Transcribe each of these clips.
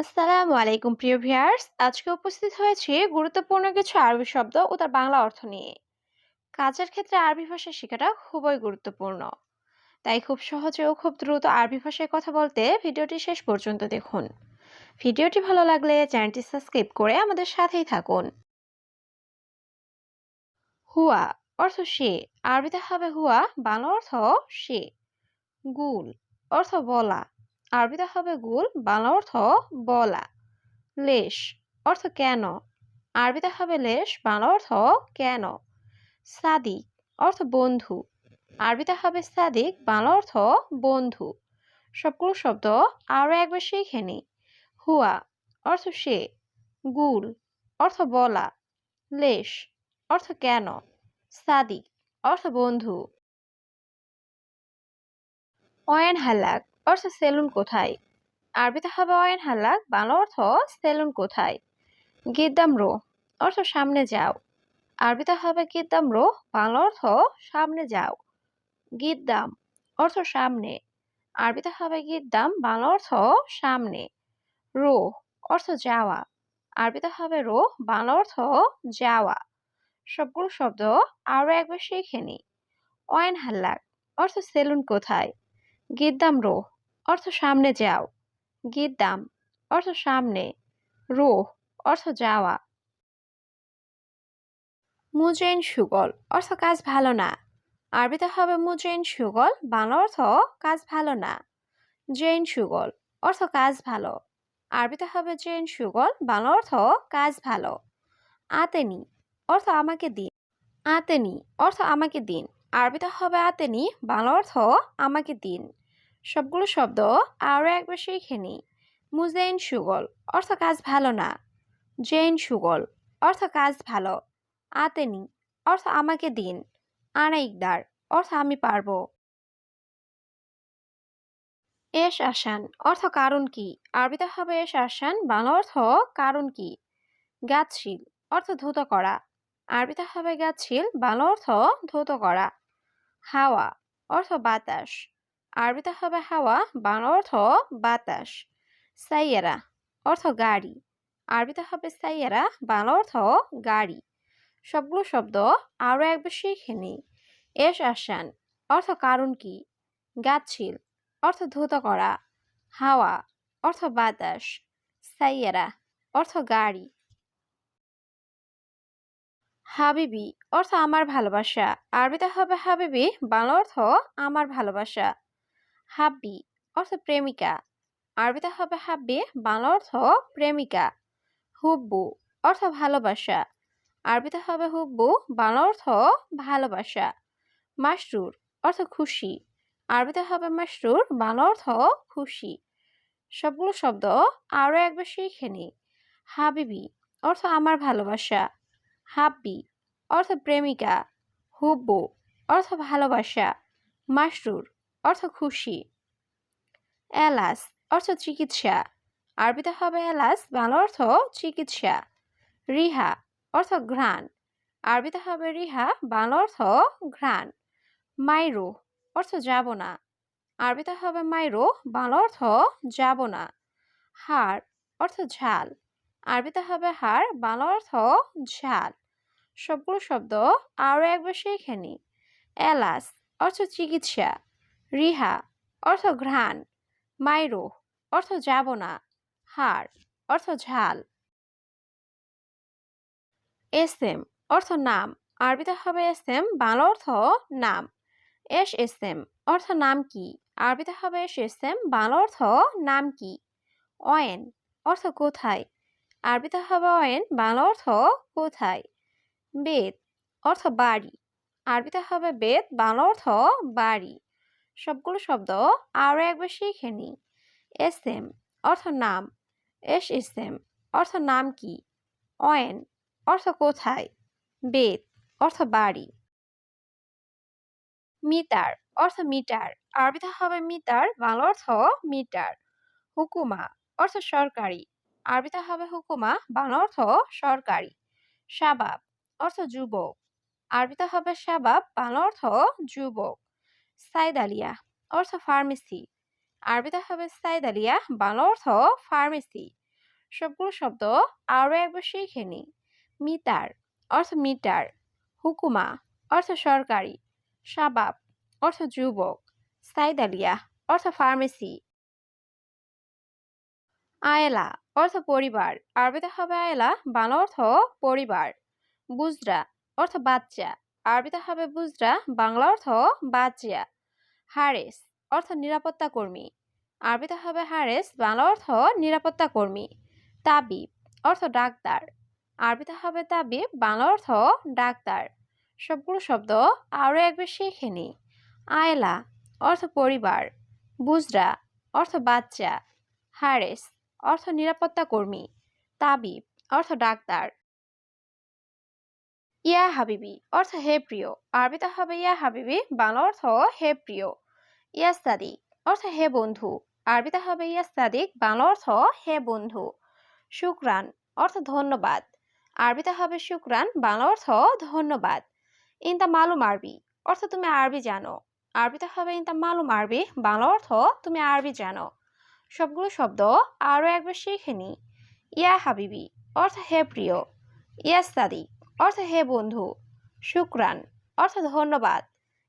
আসসালামু আলাইকুম, প্রিয় ভিয়ার্স আজকে উপস্থিত হয়েছি গুরুত্বপূর্ণ কিছু আরবি শব্দ ও তার বাংলা অর্থ নিয়ে। কাজের ক্ষেত্রে আরবি ভাষা শেখাটা খুবই গুরুত্বপূর্ণ। তাই খুব সহজে ও খুব দ্রুত আরবি ভাষায় কথা বলতে ভিডিওটি শেষ পর্যন্ত দেখুন। ভিডিওটি ভালো লাগলে চ্যানেলটি সাবস্ক্রাইব করে আমাদের সাথেই থাকুন। হুয়া অর্থ সে। আরবিতে হবে হুয়া, বাংলা অর্থ সে। গুল অর্থ বলা। আরবিতে হবে গুল, বাংলা অর্থ বলা। লেশ, অর্থ কেন? আরবিতে হবে লেশ, বাংলা অর্থ কেন? সাদিক, অর্থ বন্ধু। আরবিতে হবে সাদিক, বাংলা অর্থ বন্ধু। সবগুলো শব্দ আরও একবার শিখে নি। হুয়া, অর্থ সে। গুল, অর্থ বলা। লেশ, অর্থ কেন? সাদিক, অর্থ বন্ধু। অয়েন হালাক অর্থ সেলুন কোথায়? আরবিতে হবে অয়েন হালাক বাংলা অর্থ সেলুন কোথায়? গিদ্দাম রো, অর্থ সামনে যাও। আরবিতে হবে গিদ্দাম রো, বাংলা অর্থ সামনে যাও। গিদ্দাম, অর্থ সামনে। আরবিতে হবে গিদ্দাম, বাংলা অর্থ সামনে। রো, অর্থ যাওয়া। আরবিতে হবে রো, বাংলা অর্থ যাওয়া। সবগুলো শব্দ আরও একবার শিখে নি। অয়েন হাল্লাক, অর্থ সেলুন কোথায়? গিদ্দাম রো অর্থ সামনে যাও। গিদ্দাম অর্থ সামনে। রোহ, অর্থ যাওয়া। মুজেন সুগল, অর্থ কাজ ভালো না। আরবিতে হবে মুজেন সুগল, বাংলা অর্থ কাজ ভালো না। জেন সুগল, অর্থ কাজ ভালো। আরবিতে হবে জেন সুগল, বাংলা অর্থ কাজ ভালো। আতেনি, অর্থ আমাকে দিন। আতেনি, অর্থ আমাকে দিন। আরবিতে হবে আতেনি, বাংলা অর্থ আমাকে দিন। সবগুলো শব্দ আরও একবার শিখে নিই। মুজেইন সুগল, অর্থ কাজ ভালো না। জেইন সুগল, অর্থ কাজ ভালো। আতেনি, অর্থ আমাকে দিন। আনা ইকদার অর্থ আমি পারব। এস আসান, অর্থ কারণ কি? আরবিতে হবে এস আসান, বাংলা অর্থ কারণ কি? গাছশীল অর্থ ধুত করা। আরবিতে হবে গাছশীল বাংলা অর্থ ধুত করা। হাওয়া, অর্থ বাতাস। আরবিতে হবে হাওয়া, বাংলা অর্থ বাতাস। সাইয়েরা, অর্থ গাড়ি। আরবিতে হবে সাইয়েরা, বাংলা অর্থ গাড়ি। সবগুলো শব্দ আরও একবার শিখে নিই। এস আসান, অর্থ কারণ কি? গাছিল, অর্থ ধুত করা। হাওয়া, অর্থ বাতাস। সাইয়েরা, অর্থ গাড়ি। হাবিবি, অর্থ আমার ভালোবাসা। আরবিতে হবে হাবিবি, বাংলা অর্থ আমার ভালোবাসা। হাব্বি অর্থ প্রেমিকা। আরবিতে হবে হাব্বি, বাংলা অর্থ প্রেমিকা। হুব্বু অর্থ ভালোবাসা। আরবিতে হবে হুব্বু, বাংলা অর্থ ভালোবাসা। মাসরুর অর্থ খুশি। আরবিতে হবে মাসরুর বাংলা অর্থ খুশি। সবগুলো শব্দ আরও একবার শিখে নি। হাবিবি অর্থ আমার ভালোবাসা। হাব্বি অর্থ প্রেমিকা। হুব্বু অর্থ ভালোবাসা। মাসরুর অর্থ খুশি। এলাস অর্থ চিকিৎসা। আরবিতে হবে এলাস বাংলা অর্থ চিকিৎসা। রিহা, অর্থ ঘ্রাণ। আরবিতে হবে রিহা, বাংলা অর্থ ঘ্রাণ। মাইরো, অর্থ যাব না আরবিতে হবে মাইরো, বাংলা অর্থ যাব না হাড়, অর্থ ঝাল। আরবিতে হবে হাড়, বাংলা অর্থ ঝাল। সবগুলো শব্দ আরও একবার শিখে নি। এলাস অর্থ চিকিৎসা। রিহা, অর্থ ঘ্রাণ। মাইরো অর্থ যাব না। হাড়, অর্থ ঝাল। এসএম, অর্থ নাম। আরবিতে হবে এসএম, বাংলা অর্থ নাম। এস এসএম, অর্থ নাম কি? আরবিতে হবে এস এসএম, বাংলা অর্থ নাম কি? অয়েন, অর্থ কোথায়? আরবিতে হবে অয়েন, বাংলা অর্থ কোথায়? বেদ, অর্থ বাড়ি। আরবিতে হবে বেদ, বাংলা অর্থ বাড়ি। সবগুলো শব্দ আরও একবার শিখে নিই। এস এম অর্থ নাম। এস এস এম অর্থ নাম কি? অয়েন অর্থ কোথায়? বেদ অর্থ বাড়ি। মিটার অর্থ মিটার। আরবিতে হবে মিটার, বাংলা অর্থ মিটার। হুকুমা অর্থ সরকারি। আরবিতে হবে হুকুমা, বাংলা অর্থ সরকারি। শাবাব অর্থ যুবক। আরবিতে হবে শাবাব, বাংলা অর্থ যুবক। সাইদ আলিয়া অর্থ ফার্মেসি। আরবিতে হবে সাইদ আলিয়া বাংলা অর্থ ফার্মেসি। সবগুলো শব্দ আরও একবার শিখে নিই। মিতার অর্থ মিটার। হুকুমা, অর্থ সরকারি। শাবাব, অর্থ যুবক। সাইদালিয়া, অর্থ ফার্মেসি। আয়লা, অর্থ পরিবার। আরবিতে হবে আয়েলা, বাংলা অর্থ পরিবার। বুজরা, অর্থ বাচ্চা। আরবিতে হবে বুজরা, বাংলা অর্থ বাচ্চা হারেস, অর্থ নিরাপত্তা কর্মী। আরবিতে হবে হারেস, বাংলা অর্থ নিরাপত্তা কর্মী। তাবিব, অর্থ ডাক্তার আরবিতে হবে তাবিব, বাংলা অর্থ ডাক্তার সবগুলো শব্দ আরও একবার শিখে নি। আয়লা, অর্থ পরিবার। বুজরা, অর্থ বাচ্চা। হারেস, অর্থ নিরাপত্তা কর্মী। তাবিব, অর্থ ডাক্তার ইয়া হাবিবি অর্থ হে প্রিয়। আরবিতে হবে ইয়া হাবিবি, বাংলা অর্থ হে প্রিয়। ইয়া সাদিক অর্থ হে বন্ধু। আরবিতে হবে ইয়া সাদিক, বাংলা অর্থ হে বন্ধু। শুক্রান অর্থ ধন্যবাদ। আরবিতে হবে শুক্রান, বাংলা অর্থ ধন্যবাদ। ইনতা মালুম আরবি অর্থ তুমি আরবি জানো। আরবিতে হবে ইনতা মালুম আরবি, বাংলা অর্থ তুমি আরবি জানো। সবগুলো শব্দ আরও একবার শিখে নি। ইয়া হাবিবি অর্থ হে প্রিয়। ইয়া সাদি অর্থ হে বন্ধু, শুক্রান। অর্থ ধন্যবাদ।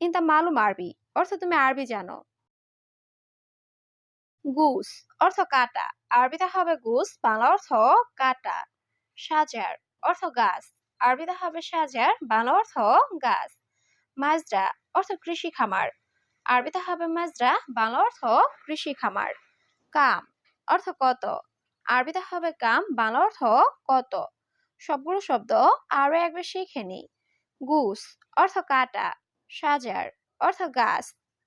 ইনতা মালুম আরবি। অর্থ তুমি আরবি জানো। গুস। অর্থ কাটা। আরবিতে হবে গুস, বাংলা অর্থ কাটা। সাজার। অর্থ গাছ। আরবিতে হবে সাজার, বাংলা অর্থ গাছ। মাজরা। অর্থ কৃষি খামার। আরবিতে হবে মাজরা, বাংলা অর্থ কৃষি খামার। কাম। অর্থ কত। আরবিতে হবে কাম, বাংলা অর্থ কত। সবগুলো শব্দ আরও একবার শিখে নি গুস অর্থ কাটা, সাজার অর্থ গাছ,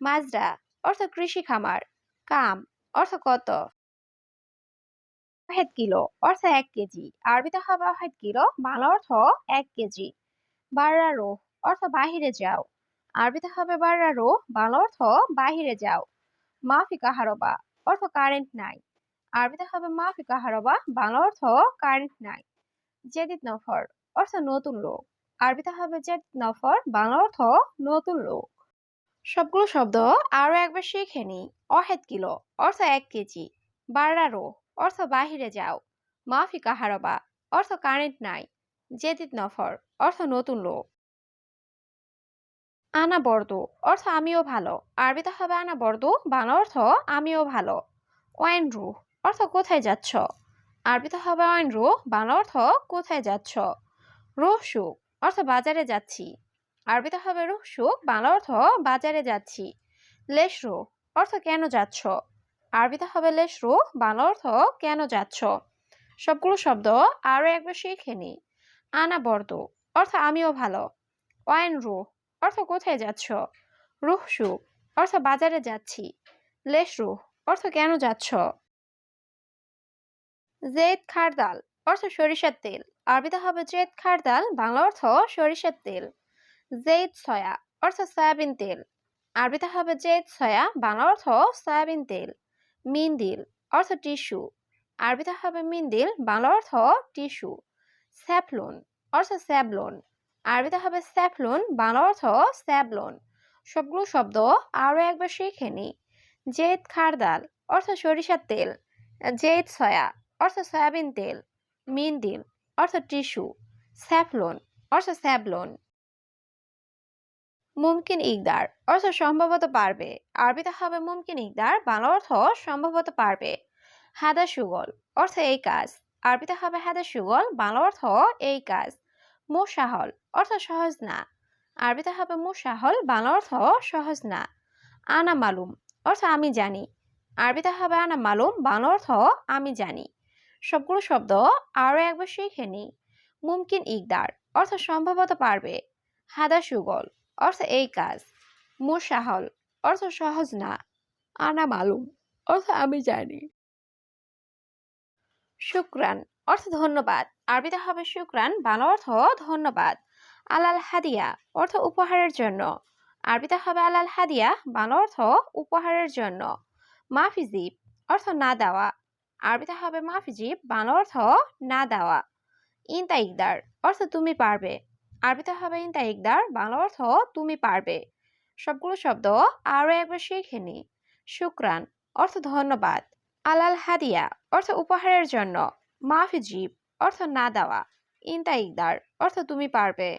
মাজরা অর্থ কৃষি খামার, কাম অর্থ কত? ওয়াহেদ কিলো অর্থ এক কেজি, আরবিতে হবে ওয়াহেদ কিলো, বাংলা অর্থ এক কেজি। বাররা রো অর্থ বাহিরে যাও, আরবিতে হবে বাররা রো, বাংলা অর্থ বাহিরে যাও। মাফি কাহারবা অর্থ কারেন্ট নাই, আরবিতে হবে মাফি কাহারবা বাংলা অর্থ কারেন্ট নাই। জেদিদ নফর অর্থ নতুন লোক। আরবিতে হবে জেদিদ নফর বাংলা অর্থ নতুন লোক। সবগুলো শব্দ আরও একবার শিখে নি অহেদ কিলো, অর্থ এক কেজি। বাররা রো, অর্থ বাহিরে যাও। মাফি কাহারবা অর্থ কারেন্ট নাই। জেদিদ নফর অর্থ নতুন লোক। আনা বর্দ অর্থ আমিও ভালো। আরবিতে হবে আনা বর্দ বাংলা অর্থ আমিও ভালো। ওয়াইন রু অর্থ কোথায় যাচ্ছ? আরবিতে হবে ওয়াইন রু, বাংলা অর্থ কোথায় যাচ্ছ? রুহ সুখ, অর্থ বাজারে যাচ্ছি। আরবিতে হবে রুহ সুখ, বাংলা অর্থ বাজারে যাচ্ছি। লেশ রু, অর্থ কেন যাচ্ছ? আরবিতে হবে লেশ রু, বাংলা অর্থ কেন যাচ্ছ? সবগুলো শব্দ আরও একবার শিখে নি। আনা বর্দ অর্থ আমিও ভালো। ওয়াইন রু, অর্থ কোথায় যাচ্ছ? রুহ সুখ, অর্থ বাজারে যাচ্ছি। লেশ রুহ অর্থ কেন যাচ্ছ? জেদ খারদাল অর্থ সরিষার তেল। আরবিতে হবে জেদ খারদাল বাংলা অর্থ সরিষার তেল। জেদ, সয়া, অর্থ সয়াবিন তেল। আরবিতে হবে জেদ, সয়া, বাংলা অর্থ সয়াবিন তেল। মিন্দিল অর্থ টিস্যু। আরবিতে হবে মিন্দিল বাংলা অর্থ টিস্যু। স্যাফলুন, অর্থ স্যাবলন। আরবিতে হবে স্যাফলুন, বাংলা অর্থ স্যাবলন। সবগুলো শব্দ আরও একবার শিখে নি। জেদ খারদাল অর্থ সরিষার তেল। জেদ, সয়া অর্থ সয়াবিন তেল মিন্দিল অর্থ টিস্যু, স্যাফলন অর্থ স্যাবলন। মুমকিন ইকদার অর্থ সম্ভবত পারবে। আরবিতে হবে মুমকিন ইকদার, বাংলা অর্থ সম্ভবত পারবে। হাদা সুগল অর্থ এই কাজ। আরবিতে হবে হাদা সুগল, বাংলা অর্থ এই কাজ। মোশাহল অর্থ সহজ না। আরবিতে হবে মোশাহল বাংলা অর্থ সহজ না। আনা মালুম অর্থ আমি জানি। আরবিতে হবে আনা মালুম, বাংলা অর্থ আমি জানি। সবগুলো শব্দ আরও একবার শিখে নি মুমকিন ইকদার, অর্থ সম্ভবত পারবে। হাদা সুগল, অর্থ এই কাজ। মোশাহল, অর্থ সহজ না। আনা মালুম, অর্থ আমি জানি। শুক্রান, অর্থ ধন্যবাদ। আরবিতে হবে শুক্রান, বাংলা অর্থ ধন্যবাদ। আলাল হাদিয়া, অর্থ উপহারের জন্য। আরবিতে হবে আলাল হাদিয়া, বাংলা অর্থ উপহারের জন্য। মাফিজিব, অর্থ না দেওয়া। আরবিতে হবে মাফিজিব, বাংলা অর্থ না দেওয়া। ইনতা ইকদার, অর্থ তুমি পারবে। আরবিতে হবে ইনতা ইকদার, বাংলা অর্থ তুমি পারবে। সবগুলো শব্দ আরও একবার শিখে নি। শুক্রান, অর্থ ধন্যবাদ। আলাল হাদিয়া, অর্থ উপহারের জন্য। মাফি জিব অর্থ না দেওয়া। ইনতা ইকদার, অর্থ তুমি পারবে।